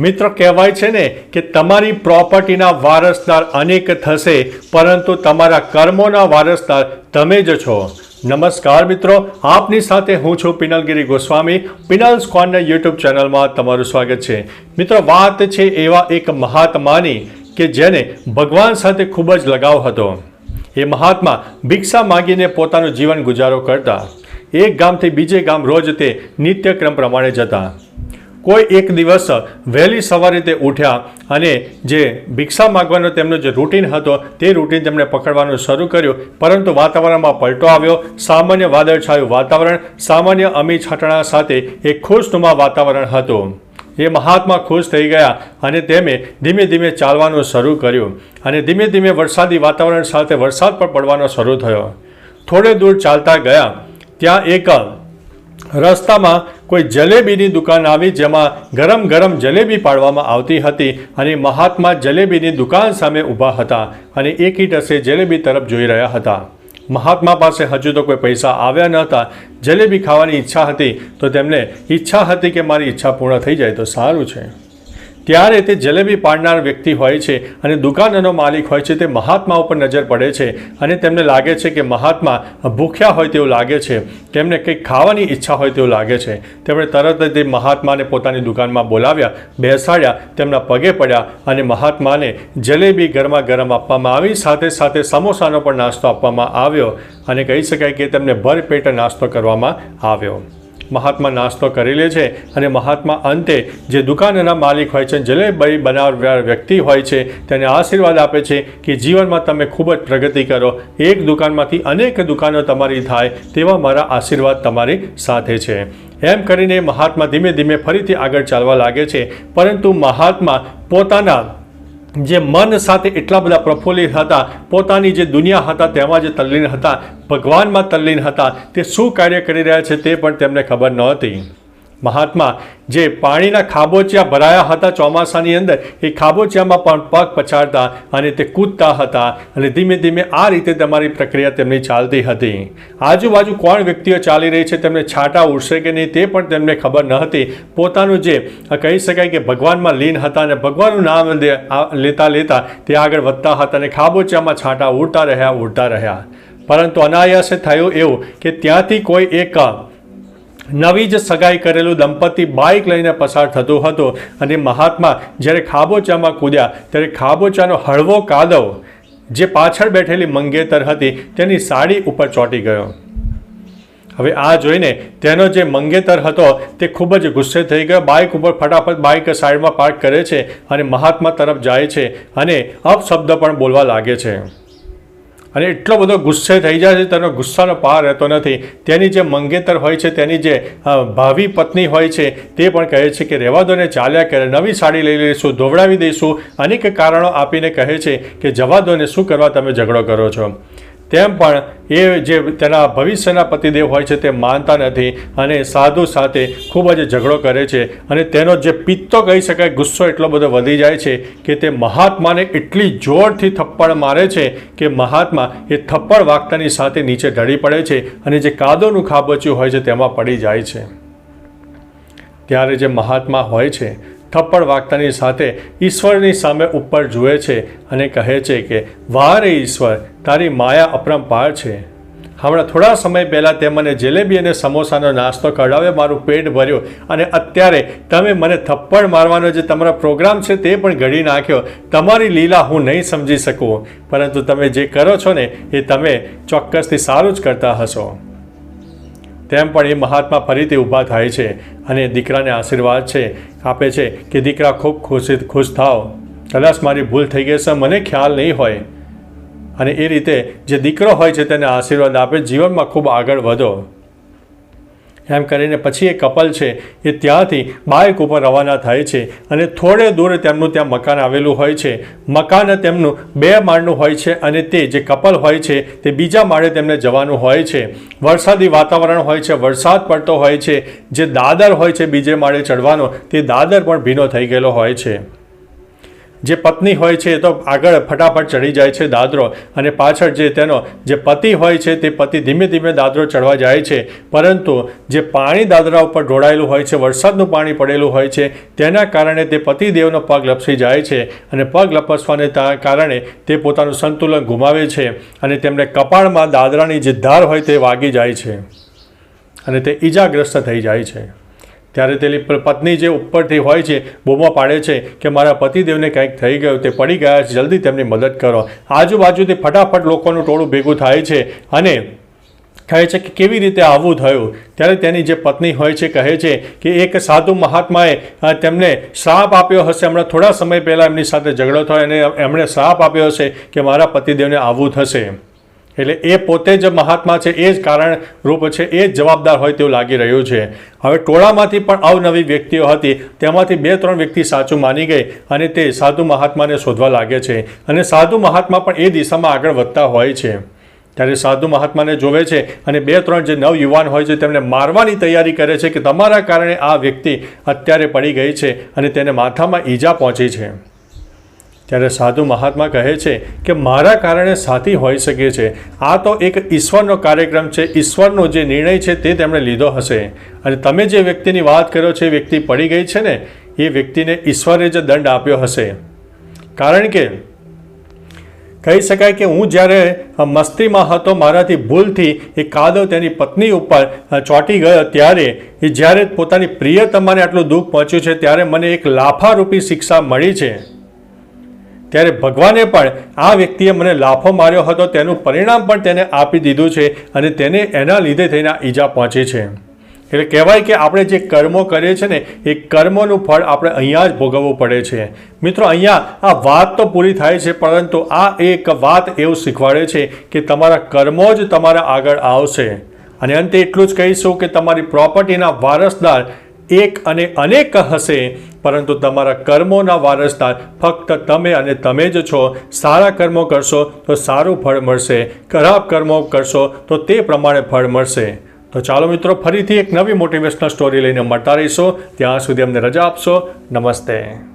મિત્ર કહેવાય છે ને કે તમારી પ્રોપર્ટીના વારસદાર અનેક થશે, પરંતુ તમારા કર્મોના વારસદાર તમે જ છો. નમસ્કાર મિત્રો, આપની સાથે હું છું પિનલગીરી ગોસ્વામી. પિનલ સ્કોનના યુટ્યુબ ચેનલમાં તમારું સ્વાગત છે. મિત્રો, વાત છે એવા એક મહાત્માની કે જેને ભગવાન સાથે ખૂબ જ લગાવ હતો. એ મહાત્મા ભિક્ષા માગીને પોતાનું જીવન ગુજારો કરતા. એક ગામથી બીજે ગામ રોજ તે નિત્યક્રમ પ્રમાણે જતા. કોઈ એક દિવસ વહેલી સવારે તે ઉઠ્યા અને જે ભિક્ષા માગવાનો તેમનો જે રૂટીન હતો, તે રૂટીન તેમણે પકડવાનું શરૂ કર્યું. પરંતુ વાતાવરણમાં પલટો આવ્યો. સામાન્ય વાદળછાયું વાતાવરણ, સામાન્ય અમી છાંટણા સાથે એક ખુશનુમા વાતાવરણ હતું. એ મહાત્મા ખુશ થઈ ગયા અને તેમણે ધીમે ધીમે ચાલવાનું શરૂ કર્યું અને ધીમે ધીમે વરસાદી વાતાવરણ સાથે વરસાદ પણ પડવાનો શરૂ થયો. થોડે દૂર ચાલતા ગયા, ત્યાં એક રસ્તામાં કોઈ જલેબીની દુકાન આવી જેમાં ગરમ ગરમ જલેબી પાડવામાં આવતી હતી અને મહાત્મા જલેબીની દુકાન સામે ઊભા હતા અને એક ટસે જલેબી તરફ જોઈ રહ્યા હતા. મહાત્મા પાસે હજુ તો કોઈ પૈસા આવ્યા ન હતા. જલેબી ખાવાની ઈચ્છા હતી તો તેમને ઈચ્છા હતી કે મારી ઈચ્છા પૂર્ણ થઈ જાય તો સારું છે. ત્યારે તે જલેબી પાડનાર વ્યક્તિ હોય છે અને દુકાનનો માલિક હોય છે. તે મહાત્મા ઉપર નજર પડે છે અને તેમને લાગે છે કે મહાત્મા ભૂખ્યા હોય તેવું લાગે છે. તેમને કંઈક ખાવાની ઈચ્છા હોય તેવું લાગે છે. તેમણે તરત જ તે મહાત્માને પોતાની દુકાનમાં બોલાવ્યા, બેસાડ્યા, તેમના પગે પડ્યા અને મહાત્માને જલેબી ગરમા ગરમ આપવામાં આવી. સાથે સાથે સમોસાનો પણ નાસ્તો આપવામાં આવ્યો અને કહી શકાય કે તેમને ભરપેટ નાસ્તો કરવામાં આવ્યો. મહાત્મા નાસ્તો કરી લે છે અને મહાત્મા અંતે જે દુકાનના માલિક હોય છે જલેબી બનાવનાર વ્યક્તિ હોય છે, તેને આશીર્વાદ આપે છે કે જીવનમાં તમે ખૂબ જ પ્રગતિ કરો. એક દુકાનમાંથી અનેક દુકાનો તમારી થાય તેવા મારા આશીર્વાદ તમારી સાથે છે. એમ કરીને મહાત્મા ધીમે ધીમે ફરીથી આગળ ચાલવા લાગે છે, પરંતુ મહાત્મા પોતાના જે મન સાથે એટલા બધા પ્રફુલ્લિત હતા, પોતાની જે દુનિયા હતા તેમાં જે તલ્લીન હતા, ભગવાનમાં તલ્લીન હતા, તે શું કાર્ય કરી રહ્યા છે તે પણ તેમને ખબર નહોતી. મહાત્મા, જે પાણીના ખાબોચિયા ભરાયા હતા ચોમાસાની અંદર, એ ખાબોચિયામાં પણ પગ પછાડતા અને તે કૂદતા હતા અને ધીમે ધીમે આ રીતે તમારી પ્રક્રિયા તેમની ચાલતી હતી. આજુબાજુ કોણ વ્યક્તિઓ ચાલી રહી છે, તેમને છાંટા ઉડશે કે નહીં તે પણ તેમને ખબર ન હતી. પોતાનું જે કહી શકાય કે ભગવાનમાં લીન હતા અને ભગવાનનું નામ લેતા લેતા તે આગળ વધતા હતા અને ખાબોચિયામાં છાંટા ઉડતા રહ્યા ઉડતા રહ્યા. પરંતુ અનાયાસે થયું એવું કે ત્યાંથી કોઈ એક નવી જ સગાઈ કરેલું દંપતી બાઇક લઈને પસાર થતું હતું અને મહાત્મા જ્યારે ખાબોચામાં કૂદ્યા ત્યારે ખાબોચાનો હળવો કાદવ જે પાછળ બેઠેલી મંગેતર હતી તેની સાડી ઉપર ચોંટી ગયો. હવે આ જોઈને તેનો જે મંગેતર હતો તે ખૂબ જ ગુસ્સે થઈ ગયો. બાઇક ઉપર ફટાફટ બાઇક સાઈડમાં પાર્ક કરે છે અને મહાત્મા તરફ જાય છે અને અપશબ્દ પણ બોલવા લાગે છે. અને એટલો બધો ગુસ્સે થઈ જાય છે, તેનો ગુસ્સાનો પાર રહેતો નથી. તેની જે મંગેતર હોય છે, તેની જે ભાવિ પત્ની હોય છે, તે પણ કહે છે કે રહેવા દો ને ચાલ્યા કરે, નવી સાડી લઈ લઈશું, ધોવડાવી દઈશું. અનેક કારણો આપીને કહે છે કે જવા દો ને શું કરવા તમે ઝઘડો કરો છો? તેમ પણ એ જે તેના ભવિષ્યના પતિદેવ હોય છે તે માનતા નથી અને સાધુ સાથે ખૂબ જ ઝઘડો કરે છે અને તેનો જે પિત્તો કહી શકાય, ગુસ્સો એટલો બધો વધી જાય છે કે તે મહાત્માને એટલી જોરથી થપ્પડ મારે છે કે મહાત્મા એ થપ્પડ વાગતાની સાથે નીચે ઢળી પડે છે અને જે કાદોનું ખાબચ્યું હોય છે તેમાં પડી જાય છે. ત્યારે જે મહાત્મા હોય છે, થપ્પડ વાગતાની સાથે ઈશ્વરની સામે ઉપર જુએ છે અને કહે છે કે, વારે ઈશ્વર તારી માયા અપરંપાર છે. હમણાં થોડા સમય પહેલાં તે મને જલેબી અને સમોસાનો નાસ્તો કરાવ્યો મારું પેટ ભર્યું અને અત્યારે તમે મને થપ્પડ મારવાનો જે તમારો પ્રોગ્રામ છે તે પણ ઘડી નાખ્યો. તમારી લીલા હું નહીં સમજી શકું. પરંતુ તમે જે કરો છો ને, એ તમે ચોક્કસથી સારું જ કરતા હશો. તેમ પણ એ મહાત્મા ફરીથી ઊભા થાય છે અને દીકરાને આશીર્વાદ છે, આપે છે કે દીકરા ખૂબ ખુશ ખુશ થાવ. કદાચ મારી ભૂલ થઈ ગઈ છે મને ખ્યાલ નહીં હોય. અને એ રીતે જે દીકરો હોય છે તેને આશીર્વાદ આપે, જીવનમાં ખૂબ આગળ વધો. એમ કરીને પછી એ કપલ છે, એ ત્યાંથી બાઇક ઉપર રવાના થાય છે અને થોડે દૂર તેમનું ત્યાં મકાન આવેલું હોય છે. મકાન તેમનું બે માળનું હોય છે અને તે જે કપલ હોય છે, તે બીજા માળે તેમને જવાનું હોય છે. વરસાદી વાતાવરણ હોય છે, વરસાદ પડતો હોય છે. જે દાદર હોય છે બીજે માળે ચડવાનો, તે દાદર પણ ભીનો થઈ ગયેલો હોય છે. જે પત્ની હોય છે એ તો આગળ ફટાફટ ચડી જાય છે દાદરો અને પાછળ જે તેનો જે પતિ હોય છે તે પતિ ધીમે ધીમે દાદરો ચડવા જાય છે. પરંતુ જે પાણી દાદરા ઉપર ઢોળાયેલું હોય છે, વરસાદનું પાણી પડેલું હોય છે, તેના કારણે તે પતિદેવનો પગ લપસી જાય છે અને પગ લપસવાને કારણે તે પોતાનું સંતુલન ગુમાવે છે અને તેમને કપાળમાં દાદરાની જે ધાર હોય તે વાગી જાય છે અને તે ઈજાગ્રસ્ત થઈ જાય છે. ત્યારે તેની પત્ની જે ઉપરથી હોય છે, બૂમો પાડે છે કે મારા પતિદેવને કંઈક થઈ ગયું, તે પડી ગયા છે, જલ્દી તેમની મદદ કરો. આજુબાજુથી ફટાફટ લોકોનું ટોળું ભેગું થાય છે અને કહે છે કે કેવી રીતે આવું થયું? ત્યારે તેની જે પત્ની હોય છે, કહે છે કે એક સાધુ મહાત્માએ તેમને શ્રાપ આપ્યો હશે. હમણાં થોડા સમય પહેલાં એમની સાથે ઝઘડો થયો, અને એમણે શ્રાપ આપ્યો હશે કે મારા પતિદેવને આવું થશે. એટલે એ પોતે જ મહાત્મા છે, એ જ કારણ રૂપ છે, એ જ જવાબદાર હોય તેવું લાગી રહ્યું છે. હવે ટોળામાંથી પણ અવનવી વ્યક્તિઓ હતી, તેમાંથી બે ત્રણ વ્યક્તિ સાચું માની ગઈ અને તે સાધુ મહાત્માને શોધવા લાગે છે અને સાધુ મહાત્મા પણ એ દિશામાં આગળ વધતા હોય છે. ત્યારે સાધુ મહાત્માને જોવે છે અને બે ત્રણ જે નવ યુવાન હોય છે, તેમને મારવાની તૈયારી કરે છે કે તમારા કારણે આ વ્યક્તિ અત્યારે પડી ગઈ છે અને તેને માથામાં ઈજા પહોંચી છે. ત્યારે સાધુ મહાત્મા કહે છે કે મારા કારણે સાથી હોઈ શકે છે. આ તો એક ઈશ્વરનો કાર્યક્રમ છે. ઈશ્વરનો જે નિર્ણય છે તે તેમણે લીધો હશે. અને તમે જે વ્યક્તિની વાત કરો છો, એ વ્યક્તિ પડી ગઈ છે ને, એ વ્યક્તિને ઈશ્વરે જ દંડ આપ્યો હશે. કારણ કે કહી શકાય કે હું જ્યારે મસ્તીમાં હતો, મારાથી ભૂલથી એ કાદવ તેની પત્ની ઉપર ચોંટી ગયો ત્યારે, એ જ્યારે પોતાની પ્રિયતમાને આટલું દુઃખ પહોંચ્યું છે, ત્યારે મને એક લાફારૂપી શિક્ષા મળી છે. ત્યારે ભગવાને પણ આ વ્યક્તિએ મને લાફો માર્યો હતો, તેનું પરિણામ પણ તેને આપી દીધું છે અને તેને એના લીધે થઈને ઈજા પહોંચી છે. એટલે કહેવાય કે આપણે જે કર્મો કરીએ છીએ ને, એ કર્મોનું ફળ આપણે અહીંયા જ ભોગવવું પડે છે. મિત્રો, અહીંયા આ વાત તો પૂરી થાય છે, પરંતુ આ એક વાત એવું શીખવાડે છે કે તમારા કર્મો જ તમારા આગળ આવશે. અને અંતે એટલું જ કહીશું કે તમારી પ્રોપર્ટીના વારસદાર એક અને અનેક હશે, પરંતુ તમારા કર્મોના વારસદાર ફક્ત તમે અને તમે જ છો. સારા કર્મો કરશો તો સારું ફળ મળશે. ખરાબ કર્મો કરશો તો તે પ્રમાણે ફળ મળશે. તો ચાલો મિત્રો, ફરીથી એક નવી મોટિવેશનલ સ્ટોરી લઈને મળતા રહીશો. ત્યાં સુધી અમને રજા આપશો. નમસ્તે.